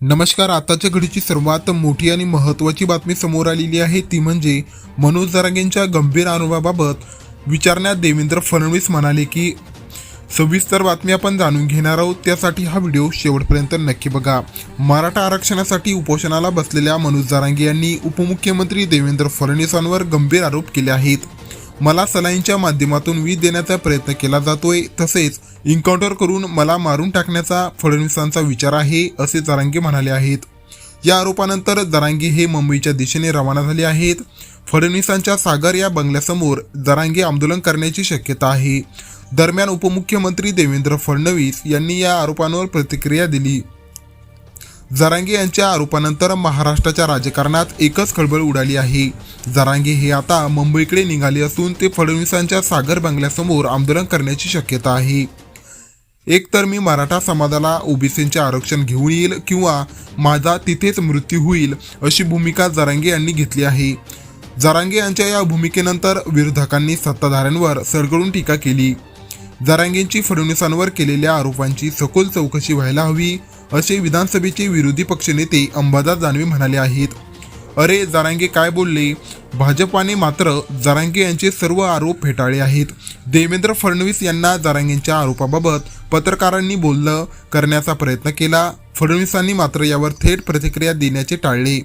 नमस्कार आताच्या घडीची सर्वात मोठी आणि महत्त्वाची बातमी समोर आलेली आहे. ती म्हणजे मनोज जरांगेंच्या गंभीर अनुभवाबाबत विचारण्यात देवेंद्र फडणवीस म्हणाले की सविस्तर बातमी आपण जाणून घेणार आहोत. त्यासाठी हा व्हिडिओ शेवटपर्यंत नक्की बघा. मराठा आरक्षणासाठी उपोषणाला बसलेल्या मनोज जरांगे यांनी उपमुख्यमंत्री देवेंद्र फडणवीसांवर गंभीर आरोप केले आहेत. मला सलाईंच्या माध्यमातून वीज देण्याचा प्रयत्न केला जातोय तसेच इन्काउंटर करून मला मारून टाकण्याचा फडणवीसांचा विचार आहे असे जरांगे म्हणाले आहेत. या आरोपानंतर जरांगे हे मुंबईच्या दिशेने रवाना झाले आहेत. फडणवीसांच्या सागर या बंगल्यासमोर जरांगे आंदोलन करण्याची शक्यता आहे. दरम्यान उपमुख्यमंत्री देवेंद्र फडणवीस यांनी या आरोपांवर प्रतिक्रिया दिली. जरांगे यांच्या आरोपानंतर महाराष्ट्राच्या राजकारणात एकच खळबळ उडाली आहे. जरांगे हे आता मुंबईकडे निघाले असून ते फडणवीसांच्या सागर बंगल्यासमोर आंदोलन करण्याची शक्यता आहे. एकतर मी मराठा समाजाला ओबीसींचे आरक्षण घेऊन येईल किंवा माझा तिथेच मृत्यू होईल अशी भूमिका जरांगे यांनी घेतली आहे. जरांगे यांच्या या भूमिकेनंतर विरोधकांनी सत्ताधाऱ्यांवर सरगळून टीका केली. जरांगेंची फडणवीसांवर केलेल्या आरोपांची सखोल चौकशी व्हायला हवी. असे विधानसभेचे विरोधी पक्षनेते अंबादास दानवे म्हणाले आहेत. अरे जरांगे काय बोलले? भाजपाने मात्र जरांगे यांचे सर्व आरोप फेटाळले आहेत. देवेंद्र फडणवीस यांना जरांगेंच्या आरोपाबाबत पत्रकारांनी बोलणं करण्याचा प्रयत्न केला. फडणवीसांनी मात्र यावर थेट प्रतिक्रिया देण्याचे टाळले.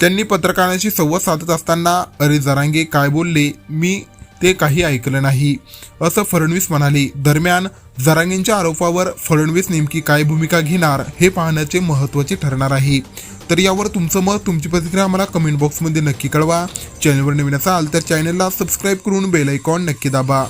त्यांनी पत्रकारांशी संवाद साधत असताना अरे जरांगे काय बोलले? मी ते काही ऐकलं नाही. असं फडणवीस म्हणाले दरम्यान जरांगेंच्या आरोपावर फडणवीस नेमकी काय भूमिका घेणार हे पाहण्याचे महत्त्वाचे ठरणार आहे. तर यावर तुमचं मत तुमची प्रतिक्रिया आम्हाला कमेंट बॉक्समध्ये नक्की कळवा. चॅनलवर नवीन असाल तर चॅनलला सबस्क्राईब करून बेल आयकॉन नक्की दाबा.